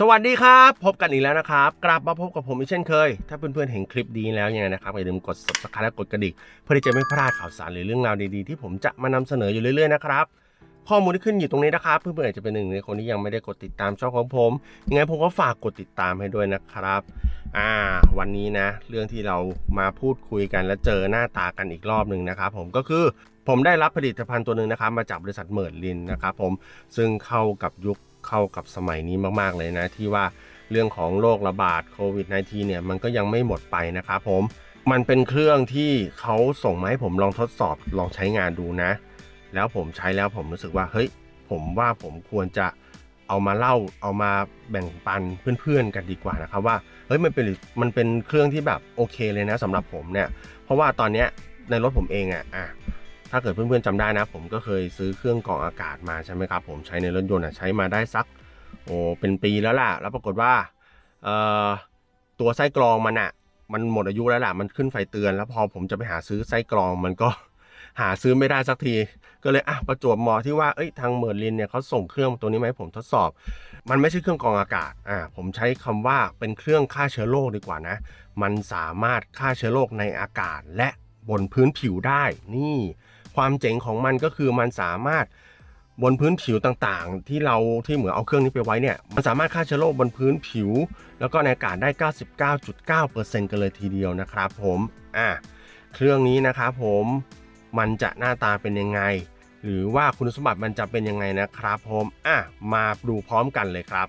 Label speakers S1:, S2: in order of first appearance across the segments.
S1: สวัสดีครับ พบกันอีกแล้วนะครับ กลับมาพบกับผมอีกเช่นเคย ถ้าเพื่อนๆเห็นคลิปดีแล้วยังไงนะครับอย่าลืมกด subscribe และกดกระดิ่งเพื่อที่จะไม่พลาดข่าวสารหรือเรื่องราวดีๆ ที่ผมจะมานำเสนออยู่เรื่อยๆนะครับข้อมูลที่ขึ้นอยู่ตรงนี้นะครับ เพื่อนๆอาจจะเป็นหนึ่งในคนที่ยังไม่ได้กดติดตามช่องของผมยังไงผมก็ฝากกดติดตามให้ด้วยนะครับอ่าวันนี้นะ เรื่องที่เรามาพูดคุยกันและเจอหน้าตากันอีกรอบหนึ่งนะครับผมก็คือผมได้รับผลิตภัณฑ์ตัวหนึ่งนะครับมาจากบริษัทเมิร์ดลินนะครับผมซึ่งเข้ากับยุค เข้ากับสมัยนี้มากๆเลยนะ ที่ว่าเรื่องของโรคระบาดโควิด -19 เนี่ยมันก็ยังไม่หมดไปนะครับผมมันเป็นเครื่องที่เขาส่งมาให้ผมลองทดสอบลองใช้งานดูนะ แล้วผมใช้แล้วผมรู้สึกว่าเฮ้ยผมว่าผมควรจะเอามาเล่าเอามาแบ่งปันเพื่อนๆกันดีกว่านะครับว่าเฮ้ยมันเป็นมันเป็นเครื่องที่แบบโอเคเลยนะสำหรับผมเนี่ยเพราะว่าตอนเนี้ยในรถผมเองอะอะ ถ้าเกิดเพื่อนๆจำได้นะ ผมก็เคยซื้อเครื่องกรองอากาศมาใช่ไหมครับผมใช้ในรถยนต์ใช้มาได้สักโอ้เป็นปีแล้วล่ะ แล้วปรากฏว่าตัวไส้กรองมันอะมันหมดอายุแล้วล่ะ มันขึ้นไฟเตือน แล้วพอผมจะไปหาซื้อไส้กรองมันก็หาซื้อไม่ได้สักที ก็เลยอะประจวบเหมาะที่ว่าเอ้ยทางเมอร์ลินเนี่ยเขาส่งเครื่องตัวนี้มาให้ผมทดสอบ มันไม่ใช่เครื่องกรองอากาศอ่าผมใช้คำว่าเป็นเครื่องฆ่าเชื้อโรคดีกว่านะ มันสามารถฆ่าเชื้อโรคในอากาศและบนพื้นผิวได้ นี่ ความเจ๋งของมันก็คือมันสามารถบนพื้นผิวต่างๆ ที่เราที่เหมือนเอาเครื่องนี้ไปไว้เนี่ยมันสามารถฆ่าเชื้อโรคบนพื้นผิว แล้วก็ในอากาศได้ 99.9%กันเลยทีเดียวนะครับผมอะเครื่องนี้นะครับผมมันจะหน้าตาเป็นยังไง หรือว่าคุณสมบัติมันจะเป็นยังไงนะครับผมอะมาดูพร้อมกันเลยครับ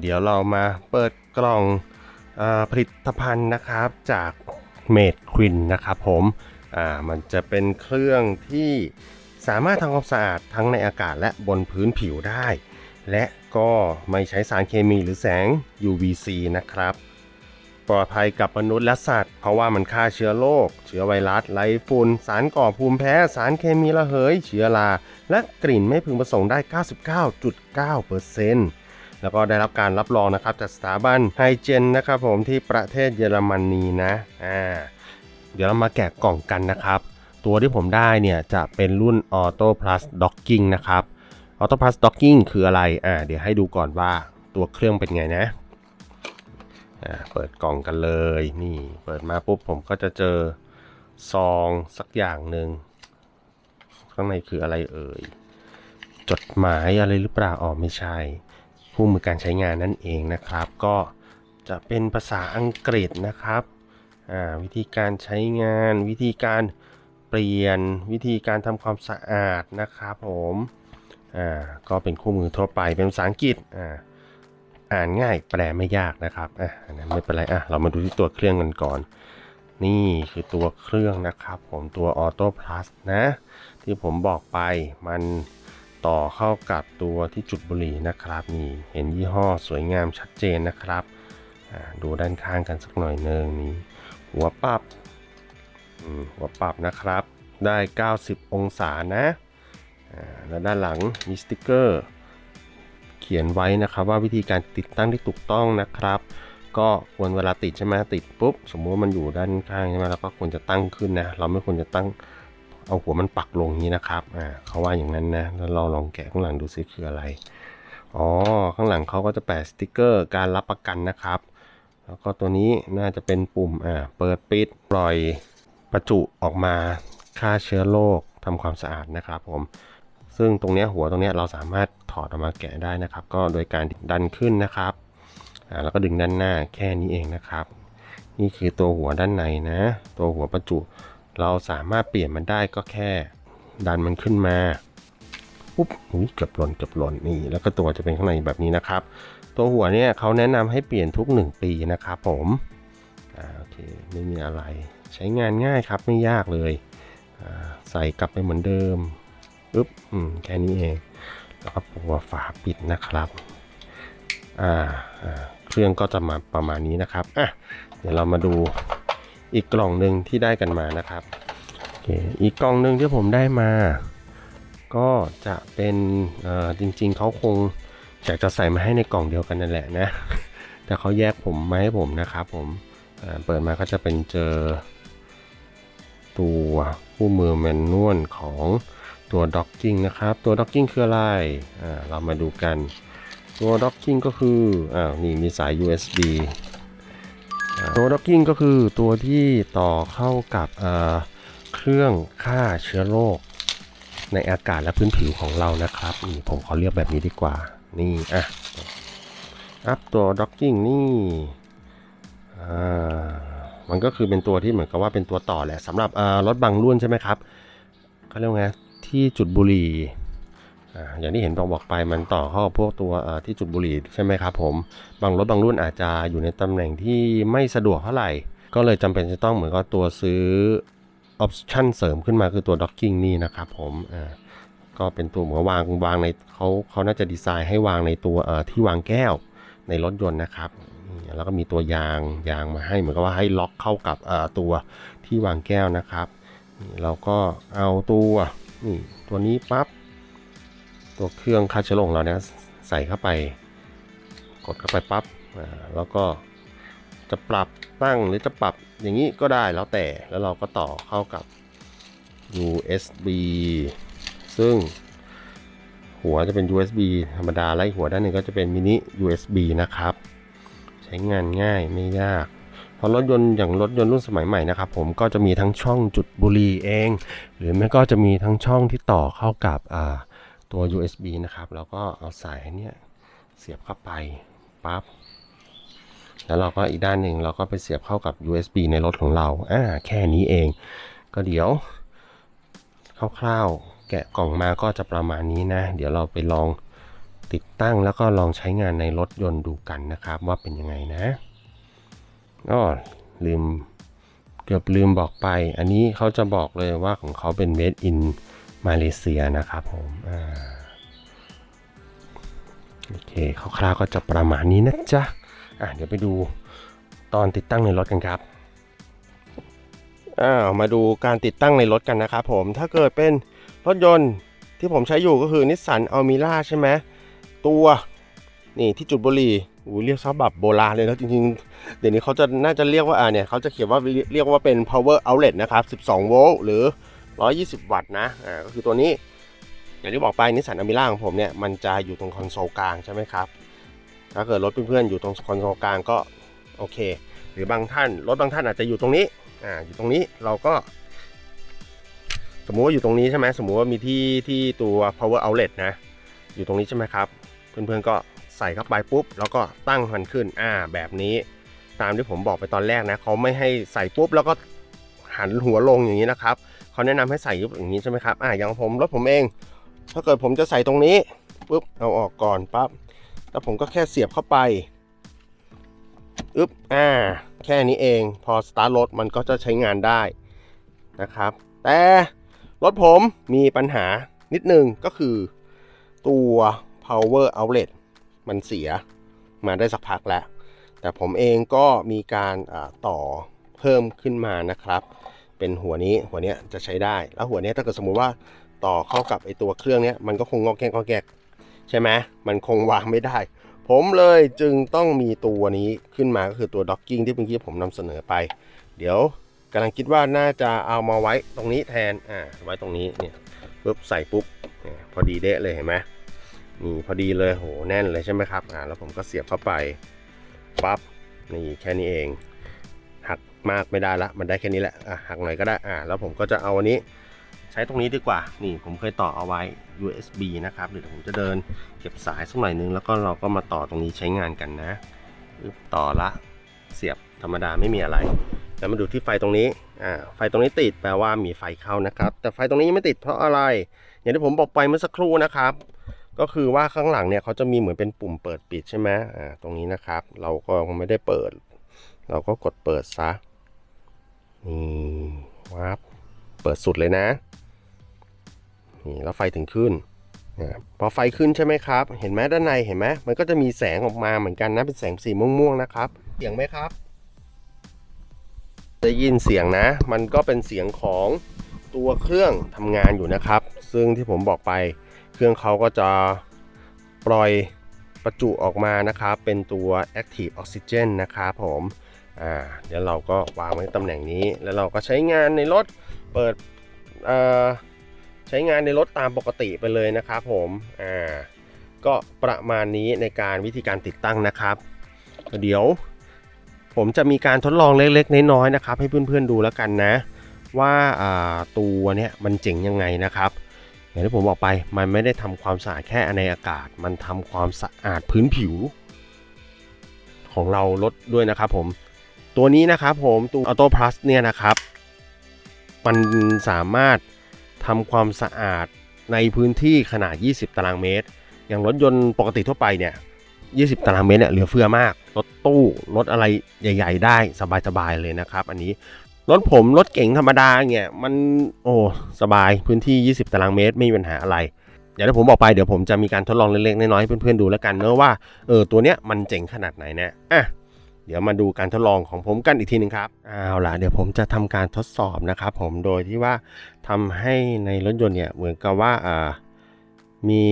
S1: เดี๋ยวเรามาเปิดกล่องอผลิตภัณฑ์นะครับจากเมดควินนะครับผมอ่ามันจะเป็นเครื่องที่สามารถทำความสะอาดทั้งในอากาศและบนพื้นผิวได้ และก็ไม่ใช้สารเคมีหรือแสง UVC นะครับ ปลอดภัยกับมนุษย์และสัตว์ เพราะว่ามันฆ่าเชื้อโรคเชื้อไวรัสไล่ฝุ่นสารก่อภูมิแพ้ สารเคมีระเหย เชื้อรา และกลิ่นไม่พึงประสงค์ได้ 99.9% แล้วก็ได้รับการรับรองนะครับจากสถาบันไฮเจนนะครับผมที่ประเทศเยอรมนีนะอ่าเดี๋ยวเรามาแกะกล่องกันนะครับ ตัวที่ผมได้เนี่ยจะเป็นรุ่น Auto Plus Docking นะครับ Auto Plus Docking คืออะไรอ่าเดี๋ยวให้ดูก่อนว่าตัวเครื่องเป็นไงนะอ่าเปิดกล่องกันเลยนี่เปิดมาปุ๊บผมก็จะเจอซองสักอย่างหนึ่งข้างในคืออะไรเอ่ยจดหมายอะไรหรือเปล่าอ๋อไม่ใช่ คู่มือการใช้งานนั่นเองนะครับ ก็จะเป็นภาษาอังกฤษนะครับวิธีการใช้งานวิธีการเปลี่ยนวิธีการทำความสะอาดนะครับผมก็เป็นคู่มือทั่วไปเป็นภาษาอังกฤษอ่าอ่านง่ายแปลไม่ยากนะครับอะไม่เป็นไรอะเรามาดูที่ตัวเครื่องกันก่อน นี่คือตัวเครื่องนะครับ ผมตัว Auto Plus นะ ที่ผมบอกไปมัน ต่อเข้ากับตัวที่จุดบุหรี่นะครับนี่เห็นยี่ห้อสวยงามชัดเจนนะครับดูด้านข้างกันสักหน่อยหนึ่งนี่หัวปรับหัวปรับนะครับได้ 90 องศานะแล้วด้านหลังมีสติกเกอร์เขียนไว้นะครับว่าวิธีการติดตั้งที่ถูกต้องนะครับ ก็ควรเวลาติดใช่ไหมติดปุ๊บสมมุติว่ามันอยู่ด้านข้างใช่ไหมแล้วก็ควรจะตั้งขึ้นนะเราไม่ควรจะตั้ง เอาหัวมันปักลงนี้นะครับอ่าเขาว่าอย่างนั้นนะแล้วเราลองแกะข้างหลังดูซิคืออะไรอ๋อข้างหลังเขาก็จะแปะสติกเกอร์การรับประกันนะครับ แล้วก็ตัวนี้น่าจะเป็นปุ่มอ่าเปิดปิดปล่อยประจุออกมาฆ่าเชื้อโรคทำความสะอาดนะครับผมซึ่งตรงนี้หัวตรงนี้เราสามารถถอดออกมาแกะได้นะครับ ก็โดยการดันขึ้นนะครับอ่าแล้วก็ดึงด้านหน้าแค่นี้เองนะครับ นี่คือตัวหัวด้านในนะ ตัวหัวประจุ เราสามารถเปลี่ยนมันได้ก็แค่ ดันมันขึ้นมาปุ๊บอุ้ยเกือบหล่นเกือบหล่นนี่ แล้วก็ตัวจะเป็นข้างในแบบนี้นะครับ ตัวหัวเนี่ยเขาแนะนำให้เปลี่ยนทุก 1 ปีนะครับผมอ่าโอเคไม่มีอะไรใช้งานง่ายครับไม่ยากเลยใส่กลับไปเหมือนเดิมปึ๊บอืมแค่นี้เองแล้วก็ปัวฝาปิดนะครับอ่าเครื่องก็จะมาประมาณนี้นะครับอะเดี๋ยวเรามาดู อีกกล่องหนึ่งที่ได้กันมานะครับโอเคอีกกล่องหนึ่งที่ผมได้มา ก็จะเป็นจริงๆเขาคงอยากจะใส่มาให้ในกล่องเดียวกันนั่นแหละนะ แต่เขาแยกผมมาให้ผมนะครับผมเปิดมาก็จะเป็นเจอ ตัวคู่มือแมนนวลของตัวด็อกกิ้งนะครับ ตัวด็อกกิ้งคืออะไรเรามาดูกัน ตัวด็อกกิ้งก็คืออ่านี่มีสาย USB ตัวด็อกกิ้งก็คือตัวที่ต่อเข้ากับเครื่องฆ่าเชื้อโรคในอากาศและพื้นผิวของเรานะครับนี่ผมขอเรียกแบบนี้ดีกว่า นี่อะอัพตัวด็อกกิ้งนี่อ่ามันก็คือเป็นตัวที่เหมือนกับว่าเป็นตัวต่อแหละสำหรับรถบางรุ่นใช่ไหมครับเขาเรียกไงที่จุดบุหรี่ อย่างที่เห็นบอกบอกไปมันต่อเข้ากับพวกตัวที่จุดบุหรี่ใช่ไหมครับผม บางรถบางรุ่นอาจจะอยู่ในตำแหน่งที่ไม่สะดวกเท่าไหร่ ก็เลยจำเป็นจะต้องเหมือนกับตัวซื้อออปชั่นเสริมขึ้นมาคือตัวด็อกกิ้งนี่นะครับผมอ่าก็เป็นตัวเหมือนวางวางในเขาเขาน่าจะดีไซน์ให้วางในตัวที่วางแก้วในรถยนต์นะครับ แล้วก็มีตัวยางยางมาให้เหมือนกับว่าให้ล็อกเข้ากับตัวที่วางแก้วนะครับ เราก็เอาตัวนี่ตัวนี้ปั๊บ ตัวเครื่องฆ่าเชื้อโรคของเราเนี่ยใส่เข้าไป กดเข้าไปปั๊บแล้วก็จะปรับตั้งหรือจะปรับอย่างนี้ก็ได้แล้วแต่แล้วเราก็ต่อเข้ากับ USB ซึ่งหัวจะเป็น USB ธรรมดาและหัวด้านหนึ่งก็จะเป็นมินิ USB นะครับ ใช้งานง่ายไม่ยากเพราะรถยนต์อย่างรถยนต์รุ่นสมัยใหม่นะครับผมก็จะมีทั้งช่องจุดบุหรี่เอง หรือไม่ก็จะมีทั้งช่องที่ต่อเข้ากับอ่า ตัว USB นะครับแล้วก็เอาสายเนี้ยเสียบเข้าไปปั๊บแล้วเราก็อีกด้านหนึ่งเราก็ไปเสียบเข้ากับ USB ในรถของเราอ่าแค่นี้เอง ก็เดี๋ยวคร่าวๆแกะกล่องมาก็จะประมาณนี้นะ เดี๋ยวเราไปลองติดตั้งแล้วก็ลองใช้งานในรถยนต์ดูกันนะครับ ว่าเป็นยังไงนะก็ลืมเกือบลืมบอกไป อันนี้เขาจะบอกเลยว่าของเขาเป็น made in มาเลเซียนะครับผมอ่าโอเคคร่าวๆก็จะประมาณนี้นะจ๊ะอะเดี๋ยวไปดูตอนติดตั้งในรถกันครับอ้าวมาดูการติดตั้งในรถกันนะครับผมถ้าเกิดเป็นรถยนต์ที่ผมใช้อยู่ก็คือนิสสันอัลมิล่าใช่ไหมตัวนี่ที่จุดบุรี่อูเรียกซะแบบโบราณเลยแล้วจริงๆ เดี๋ยวนี้เขาจะน่าจะเรียกว่าอ่าเนี่ยเขาจะเขียนว่าเรียกว่าเป็น power outlet นะครับ 12 โวลต์หรือ 120 วัตต์นะอ่าก็คือตัวนี้ อย่างที่บอกไปนิสสันอัลมิล่าของผมเนี่ยมันจะอยู่ตรงคอนโซลกลางใช่ไหมครับถ้าเกิดรถเพื่อนๆอยู่ตรงคอนโซลกลางก็โอเค หรือบางท่านรถบางท่านอาจจะอยู่ตรงนี้อ่าอยู่ตรงนี้เราก็ สมมุติว่าอยู่ตรงนี้ใช่ไหมสมมุติว่ามีที่ที่ตัว power outlet นะ อยู่ตรงนี้ใช่ไหมครับ เพื่อนๆก็ใส่เข้าไปปุ๊บ แล้วก็ตั้งมันขึ้นอ่าแบบนี้ตามที่ผมบอกไปตอนแรกนะเขาไม่ให้ใส่ปุ๊บแล้วก็หันหัวลงอย่างนี้นะครับ เขาแนะนำให้ใส่ยุบอย่างนี้ใช่ไหมครับอ่าอย่างผมรถผมเอง ถ้าเกิดผมจะใส่ตรงนี้ปุ๊บเอาออกก่อนปั๊บแล้วผมก็แค่เสียบเข้าไปอึ๊บอ่าแค่นี้เอง พอสตาร์ทรถมันก็จะใช้งานได้นะครับ แต่รถผมมีปัญหานิดนึงก็คือตัว power outlet มันเสียมาได้สักพักแล้ว แต่ผมเองก็มีการต่อเพิ่มขึ้นมานะครับ เป็นหัวนี้หัวเนี้ยจะใช้ได้ แล้วหัวเนี้ยถ้าเกิดสมมุติว่าต่อเข้ากับไอตัวเครื่องเนี้ยมันก็คงงอกแกกงอกแกกใช่ไหมมันคงวางไม่ได้ ผมเลยจึงต้องมีตัวนี้ขึ้นมาก็คือตัว docking ที่เมื่อกี้ผมนำเสนอไป เดี๋ยวกำลังคิดว่าน่าจะเอามาไว้ตรงนี้แทนอ่าไว้ตรงนี้เนี่ยปุ๊บใส่ปุ๊บเนี่ยพอดีเดะเลยเห็นไหมนี่พอดีเลยโหแน่นเลยใช่ไหมครับอ่าแล้วผมก็เสียบเข้าไปปั๊บนี่แค่นี้เอง มากไม่ได้ละ มันได้แค่นี้แหละอะหักหน่อยก็ได้อ่าแล้วผมก็จะเอาอันนี้ใช้ตรงนี้ดีกว่า นี่ผมเคยต่อเอาไว้ USB นะครับเดี๋ยวผมจะเดินเก็บสายสักหน่อยนึง แล้วก็เราก็มาต่อตรงนี้ใช้งานกันนะต่อละเสียบธรรมดาไม่มีอะไร แล้วมาดูที่ไฟตรงนี้อ่าไฟตรงนี้ติดแปลว่ามีไฟเข้านะครับ แต่ไฟตรงนี้ยังไม่ติดเพราะอะไร อย่างที่ผมบอกไปเมื่อสักครู่นะครับ ก็คือว่าข้างหลังเนี่ยเขาจะมีเหมือนเป็นปุ่มเปิดปิดใช่ไหมอ่าตรงนี้นะครับ เราก็ไม่ได้เปิด เราก็กดเปิดซะ นี่วับเปิดสุดเลยนะนี่แล้วไฟถึงขึ้นพอไฟขึ้นใช่ไหมครับ เห็นไหมด้านในเห็นไหมมันก็จะมีแสงออกมาเหมือนกันนะเป็นแสงสีม่วงๆนะครับเสียงไหมครับได้ยินเสียงนะ มันก็เป็นเสียงของตัวเครื่องทำงานอยู่นะครับ ซึ่งที่ผมบอกไป เครื่องเขาก็จะปล่อยประจุออกมานะครับ เป็นตัว Active Oxygen นะครับผม อ่าเดี๋ยวเราก็วางไว้ตำแหน่งนี้ แล้วเราก็ใช้งานในรถเปิดอ่อใช้งานในรถตามปกติไปเลยนะครับผมอ่าก็ประมาณนี้ในการวิธีการติดตั้งนะครับ เดี๋ยวผมจะมีการทดลองเล็กๆ น้อยๆนะครับ ให้เพื่อนๆดูแล้วกันนะ ว่าาตัวเนี้ยมันเจ๋งยังไงนะครับอย่างที่ผมบอกไปมันไม่ได้ทำความสะอาดแค่ในอากาศ มันทำความสะอาดพื้นผิว ของเราลดด้วยนะครับผม ตัวนี้นะครับผมตัว Auto Plus เนี่ยนะครับ มันสามารถทำความสะอาดในพื้นที่ขนาด 20 ตารางเมตร อย่างรถยนต์ปกติทั่วไปเนี่ย 20 ตารางเมตรเนี่ยเหลือเฟือมาก รถตู้รถอะไรใหญ่ ๆ ได้สบายๆเลยนะครับ อันนี้รถผมรถเก๋งธรรมดาเนี่ยมันโอ้สบายพื้นที่ 20 ตารางเมตรไม่มีปัญหาอะไรอย่างที่ผมบอกไปเดี๋ยวผมจะมีการทดลองเล็กๆน้อยๆให้เพื่อนๆดูแล้วกันเนอะว่าเออตัวเนี้ยมันเจ๋งขนาดไหนเนี่ยอะ เดี๋ยวมาดูการทดลองของผมกันอีกทีหนึ่งครับเอาล่ะเดี๋ยวผมจะทำการทดสอบนะครับผมโดยที่ว่าทำให้ในรถยนต์เนี่ยเหมือนกับว่าอ่ามี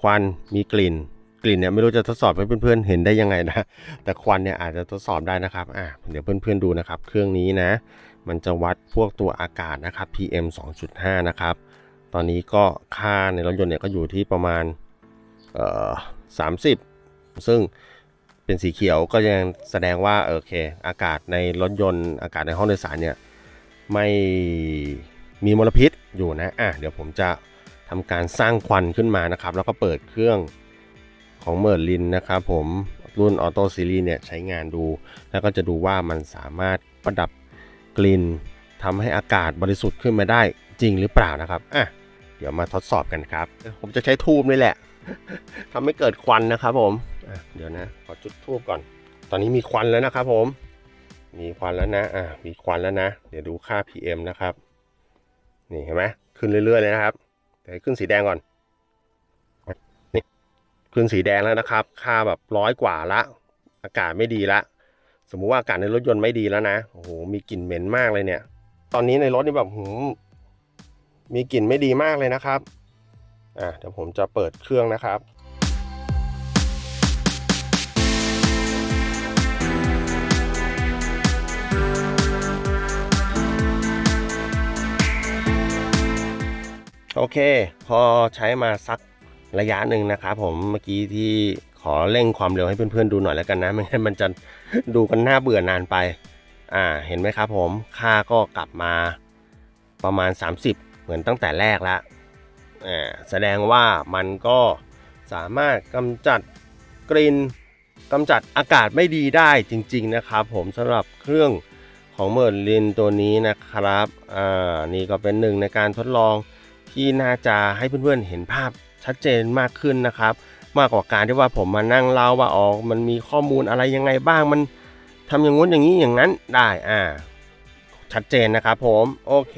S1: ควันมีกลิ่น กลิ่นเนี่ยไม่รู้จะทดสอบให้เพื่อนๆเห็นได้ยังไงนะแต่ควันเนี่ยอาจจะทดสอบได้นะครับอะเดี๋ยวเพื่อนๆดูนะครับ เครื่องนี้นะ มันจะวัดพวกตัวอากาศนะครับ PM 2.5 นะครับตอนนี้ก็ค่าในรถยนต์เนี่ยก็อยู่ที่ประมาณเอ่อ30 ซึ่ง เป็นสีเขียวก็ยังแสดงว่าโอเค อากาศในรถยนต์อากาศในห้องโดยสารเนี่ยไม่มีมลพิษอยู่นะอะเดี๋ยวผมจะทำการสร้างควันขึ้นมานะครับ แล้วก็เปิดเครื่องของเมอร์ลินนะครับผมรุ่นออโต้ซีรีส์เนี่ยใช้งานดู แล้วก็จะดูว่ามันสามารถประดับกลิ่นทำให้อากาศบริสุทธิ์ขึ้นมาได้จริงหรือเปล่านะครับอะเดี๋ยวมาทดสอบกันครับ ผมจะใช้ทูบนี่แหละทำให้เกิดควันนะครับผม เดี๋ยวนะ ขอจุดทูบก่อน ตอนนี้มีควันแล้วนะครับผม มีควันแล้วนะ อะมีควันแล้วนะ เดี๋ยวดูค่า PM นะครับ นี่เห็นไหมขึ้นเรื่อยๆเลยนะครับแต่ขึ้นสีแดงก่อน นี่ขึ้นสีแดงแล้วนะครับ ค่าแบบร้อยกว่าละ อากาศไม่ดีละ สมมุติว่าอากาศในรถยนต์ไม่ดีแล้วนะ โอ้โห มีกลิ่นเหม็นมากเลยเนี่ย ตอนนี้ในรถนี่แบบหืมมีกลิ่นไม่ดีมากเลยนะครับ อะเดี๋ยวผมจะเปิดเครื่องนะครับ โอเค พอใช้มาสักระยะหนึ่งนะครับผมเมื่อกี้ที่ขอเร่งความเร็วให้เพื่อนๆดูหน่อยแล้วกันนะไม่งั้นมันจะดูกันหน้าเบื่อนานไป อ่าเห็นไหมครับผมค่าก็กลับมาประมาณ 30 เหมือนตั้งแต่แรกล้วอ่าแสดงว่ามันก็สามารถกำจัดกลิ่นกำจัดอากาศไม่ดีได้จริง ๆ นะครับผมสำหรับเครื่องของเมอร์ลินตัวนี้นะครับ อ่า นี่ก็เป็นหนึ่งในการทดลอง ที่น่าจะให้เพื่อนๆเห็นภาพชัดเจนมากขึ้นนะครับ มากกว่าการที่ว่าผมมานั่งเล่าว่าอ๋อมันมีข้อมูลอะไรยังไงบ้างมันทำอย่างงู้นอย่างนี้อย่างนั้นได้อ่าชัดเจนนะครับผมโอเค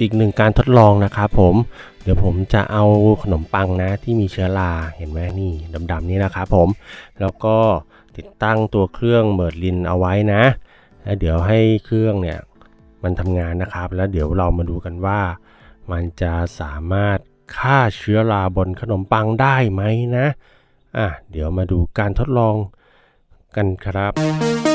S1: อีกหนึ่งการทดลองนะครับผมเดี๋ยวผมจะเอาขนมปังนะที่มีเชื้อราเห็นไหมนี่ดำๆนี่นะครับผมแล้วก็ติดตั้งตัวเครื่องเบิร์ดลินเอาไว้นะ แล้วเดี๋ยวให้เครื่องเนี่ยมันทำงานนะครับ แล้วเดี๋ยวเรามาดูกันว่า มันจะสามารถฆ่าเชื้อราบนขนมปังได้ไหมนะ อะ เดี๋ยวมาดูการทดลองกันครับ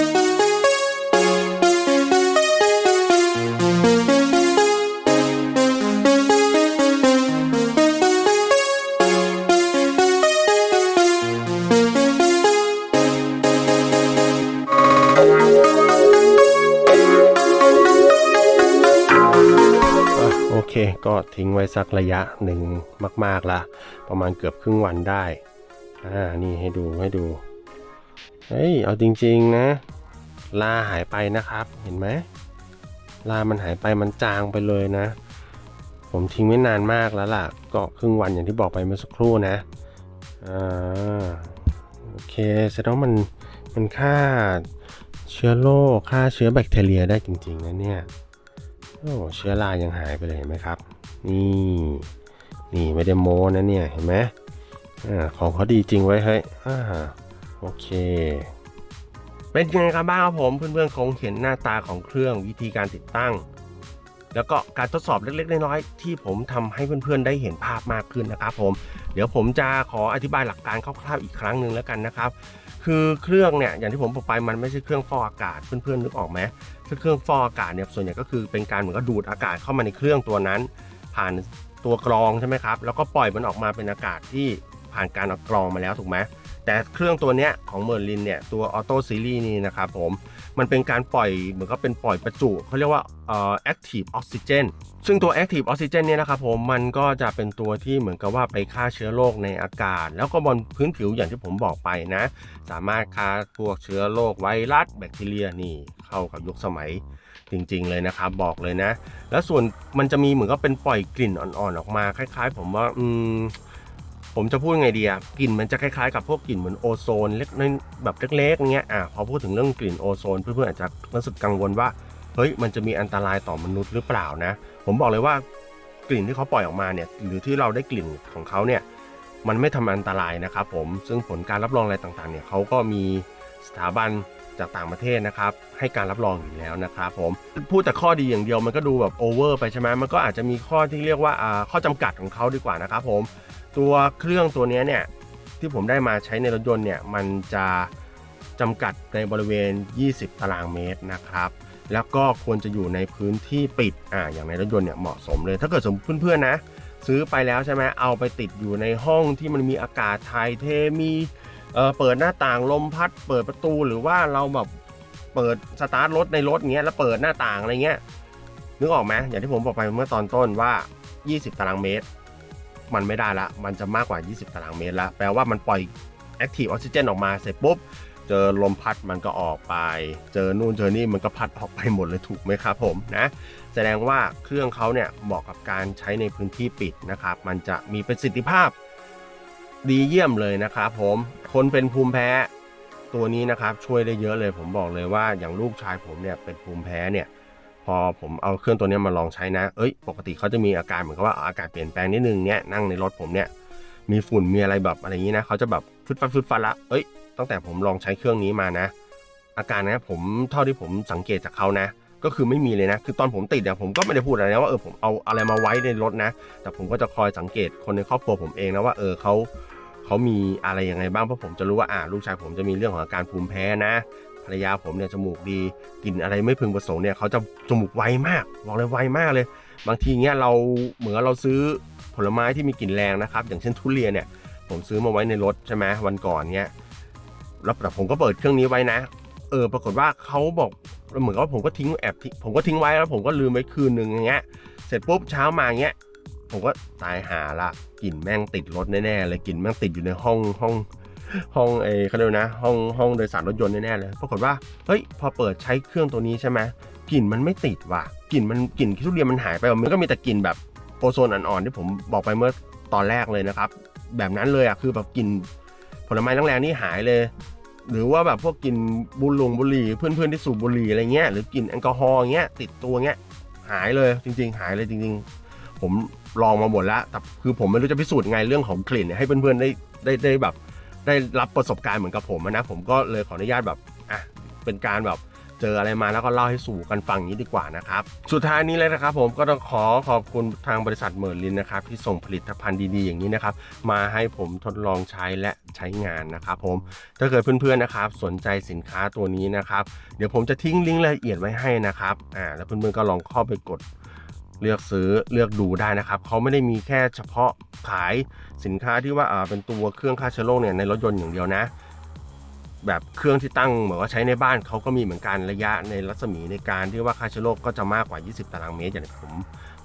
S1: ก็ทิ้งไว้สักระยะหนึ่งมาก ๆละประมาณเกือบครึ่งวันได้ อ่า นี่ให้ดูให้ดู เฮ้ย เอาจริง ๆ นะ ลาหายไปนะครับ เห็นไหม ลามันหายไปมันจางไปเลยนะ ผมทิ้งไว้นานมากแล้วล่ะ ก็ครึ่งวันอย่างที่บอกไปเมื่อสักครู่นะ อ่า โอเคแสดงว่ามัน มันฆ่าเชื้อโรคฆ่าเชื้อแบคทีเรียได้จริง ๆ นะเนี่ย โอ้เชื้อรายังหายไปเลยเห็นไหมครับ นี่นี่ไม่ได้โม้นะเนี่ยเห็นไหมอของเขาดีจริงไว้เฮ้ยอ่าโอเค เป็นยังไงครับบ้างครับผมเพื่อนๆคงเห็นหน้าตาของเครื่องวิธีการติดตั้ง แล้วก็การทดสอบเล็กๆน้อยๆที่ผมทำให้เพื่อนๆได้เห็นภาพมากขึ้นนะครับผม เดี๋ยวผมจะขออธิบายหลักการคร่าวๆอีกครั้งหนึ่งแล้วกันนะครับ คือเครื่องเนี่ยอย่างที่ผมบอกไปมันไม่ใช่เครื่องฟอกอากาศเพื่อนๆนึกออกไหม เครื่องฟอกอากาศเนี่ยส่วนใหญ่ก็คือเป็นการเหมือนกับดูดอากาศเข้ามาในเครื่องตัวนั้น ผ่านตัวกรองใช่ไหมครับแล้วก็ปล่อยมันออกมาเป็นอากาศที่ผ่านการเอากรองมาแล้วถูกไหมแต่เครื่องตัวเนี้ยของเมอร์ลินเนี่ยตัวออโต้ซีรีส์นี่นะครับผมมันเป็นการปล่อยเหมือนก็เป็นปล่อยประจุเขาเรียกว่าเอ่อ active oxygen ซึ่งตัว active oxygen เนี่ยนะครับผมมันก็จะเป็นตัวที่เหมือนกับว่าไปฆ่าเชื้อโรคในอากาศ แล้วก็บนพื้นผิวอย่างที่ผมบอกไปนะ สามารถฆ่าพวกเชื้อโรคไวรัสแบคทีเรียนี่ เข้ากับยุคสมัยจริง ๆ เลยนะครับบอกเลยนะ แล้วส่วนมันจะมีเหมือนก็เป็นปล่อยกลิ่นอ่อนๆออกมาคล้าย ๆ ผมว่าอืมผมจะพูดไงดีอะกลิ่นมันจะคล้ายๆกับพวกกลิ่นเหมือนโอโซนเล็กๆแบบเล็กๆเงี้ยอะพอพูดถึงเรื่องกลิ่นโอโซนเพื่อนๆอาจจะรู้สึกกังวลว่าเฮ้ยมันจะมีอันตรายต่อมนุษย์หรือเปล่านะ ผมบอกเลยว่ากลิ่นที่เขาปล่อยออกมาเนี่ยหรือที่เราได้กลิ่นของเขาเนี่ยมันไม่ทำอันตรายนะครับผมซึ่งผลการรับรองอะไรต่างๆเนี่ยเขาก็มีสถาบัน จากต่างประเทศนะครับ ให้การรับรองอยู่แล้วนะครับผมพูดแต่ข้อดีอย่างเดียวมันก็ดูแบบโอเวอร์ไปใช่ไหมมันก็อาจจะมีข้อที่เรียกว่าข้อจำกัดของเขาดีกว่านะครับผมตัวเครื่องตัวนี้เนี่ยที่ผมได้มาใช้ในรถยนต์เนี่ยมันจะจำกัดในบริเวณ 20 ตารางเมตรนะครับแล้วก็ควรจะอยู่ในพื้นที่ปิดอ่าอย่างในรถยนต์เนี่ยเหมาะสมเลย ถ้าเกิดสมมติเพื่อนๆนะ ซื้อไปแล้วใช่ไหมเอาไปติดอยู่ในห้องที่มันมีอากาศถ่ายเทมี เออเปิดหน้าต่างลมพัด เปิดประตูหรือว่าเราแบบเปิดสตาร์ทรถในรถเงี้ยแล้วเปิดหน้าต่างอะไรเงี้ยนึกออกไหมอย่างที่ผมบอกไปเมื่อตอนต้นว่า 20 ตารางเมตร มันไม่ได้ละ มันจะมากกว่า 20 ตารางเมตรละแปลว่ามันปล่อย active oxygen ออกมาเสร็จปุ๊บ เจอลมพัดมันก็ออกไป เจอนู่นเจอนี่มันก็พัดออกไปหมดเลยถูกไหมครับผมนะ แสดงว่าเครื่องเขาเนี่ยเหมาะกับการใช้ในพื้นที่ปิดนะครับ มันจะมีประสิทธิภาพดีเยี่ยมเลยนะครับผม คนเป็นภูมิแพ้ ตัวนี้นะครับช่วยได้เยอะเลย ผมบอกเลยว่าอย่างลูกชายผมเนี่ยเป็นภูมิแพ้เนี่ยพอผมเอาเครื่องตัวนี้มาลองใช้นะ เอ้ย ปกติเขาจะมีอาการเหมือนกับว่าอากาศเปลี่ยนแปลงนิดนึงเนี่ยนั่งในรถผมเนี่ยมีฝุ่นมีอะไรแบบอะไรอย่างนี้นะเขาจะแบบฟึดฟัดฟึดฟัดละ เอ้ย ตั้งแต่ผมลองใช้เครื่องนี้มานะ อาการนะผมเท่าที่ผมสังเกตจากเขานะ ก็คือไม่มีเลยนะ คือตอนผมติดเนี่ยผมก็ไม่ได้พูดอะไรนะว่าเออผมเอาอะไรมาไว้ในรถนะ แต่ผมก็จะคอยสังเกตคนในครอบครัวผมเองนะว่าเออเขา เขามีอะไรยังไงบ้างเพราะผมจะรู้ว่าอ่าลูกชายผมจะมีเรื่องของอาการภูมิแพ้นะภรรยาผมเนี่ยจมูกดีกลิ่นอะไรไม่พึงประสงค์เนี่ยเขาจะจมูกไวมากบอกเลยไวมากเลย บางทีเงี้ยเราเหมือนเราซื้อผลไม้ที่มีกลิ่นแรงนะครับ อย่างเช่นทุเรียนเนี่ยผมซื้อมาไว้ในรถใช่ไหมวันก่อนเนี้ยแล้วแต่ผมก็เปิดเครื่องนี้ไว้นะ เออ ปรากฏว่าเขาบอกเหมือนกับผมก็ทิ้งแอบทิ้งผมก็ทิ้งไว้แล้วผมก็ลืมไว้คืนหนึ่งอย่างเงี้ยเสร็จปุ๊บเช้ามาเงี้ย ผมก็ตายหาละกลิ่นแม่งติดรถแน่ๆเลยกลิ่นแม่งติดอยู่ในห้องห้องห้องเออเขาเรียกนะ ห้องห้องโดยสารรถยนต์แน่ๆเลยปรากฏว่าเฮ้ยพอเปิดใช้เครื่องตัวนี้ใช่ไหมกลิ่นมันไม่ติดว่ะกลิ่นมันกลิ่นทุเรียนมันหายไปมันก็มีแต่กลิ่นแบบโอโซนอ่อนๆที่ผมบอกไปเมื่อตอนแรกเลยนะครับ แบบนั้นเลยอะคือแบบกลิ่นผลไม้แรงๆนี่หายเลย หรือว่าแบบพวกกลิ่นบุหรี่บุหรี่เพื่อนๆที่สูบบุหรี่อะไรเงี้ยหรือกลิ่นแอลกอฮอล์เงี้ยติดตัวเงี้ยหายเลยจริง ๆ หายเลยจริง ๆ ผมลองมาหมดแล้ว แต่คือผมไม่รู้จะพิสูจน์ไงเรื่องของกลิ่นให้เพื่อนๆได้ได้ได้แบบได้รับประสบการณ์เหมือนกับผมนะผมก็เลยขออนุญาตแบบอะเป็นการแบบเจออะไรมาแล้วก็เล่าให้สู่กันฟังอย่างนี้ดีกว่านะครับ สุดท้ายนี้เลยนะครับ ผมก็ต้องขอขอบคุณทางบริษัทเมอร์ลินนะครับที่ส่งผลิตภัณฑ์ดีๆอย่างนี้นะครับมาให้ผมทดลองใช้และใช้งานนะครับผมถ้าเกิดเพื่อนๆนะครับสนใจสินค้าตัวนี้นะครับ เดี๋ยวผมจะทิ้งลิงก์รายละเอียดไว้ให้นะครับอ่าแล้วเพื่อนๆก็ลองเข้าไปกด เลือกซื้อเลือกดูได้นะครับเขาไม่ได้มีแค่เฉพาะขายสินค้าที่ว่าเป็นตัวเครื่องฆ่าเชื้อโรคเนี่ยในรถยนต์อย่างเดียวนะ แบบเครื่องที่ตั้งเหมือนว่าใช้ในบ้านเขาก็มีเหมือนกันระยะในรัศมีในการที่ว่าฆ่าเชื้อโรคก็จะมากกว่า 20 ตารางเมตรอย่างที่ผม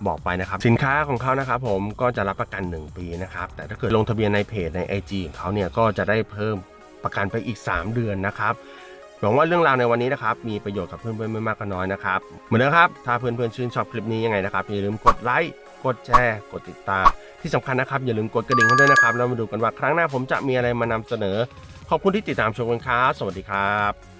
S1: บอกไปนะครับ สินค้าของเขานะครับผมก็จะรับประกัน 1 ปีนะครับ แต่ถ้าเกิดลงทะเบียนในเพจใน IG ของเขาเนี่ยก็จะได้เพิ่มประกันไปอีก 3 เดือนนะครับ หวังว่าเรื่องราวในวันนี้นะครับมีประโยชน์กับเพื่อนๆไม่มากก็น้อยนะครับ เหมือนเดิมครับ ถ้าเพื่อนๆชื่นชอบคลิปนี้ยังไงนะครับอย่าลืมกดไลค์กดแชร์กดติดตามที่สำคัญนะครับ อย่าลืมกดกระดิ่งกันด้วยนะครับแล้วมาดูกันว่าครั้งหน้าผมจะมีอะไรมานำเสนอ ขอบคุณที่ติดตามชมกันครับสวัสดีครับ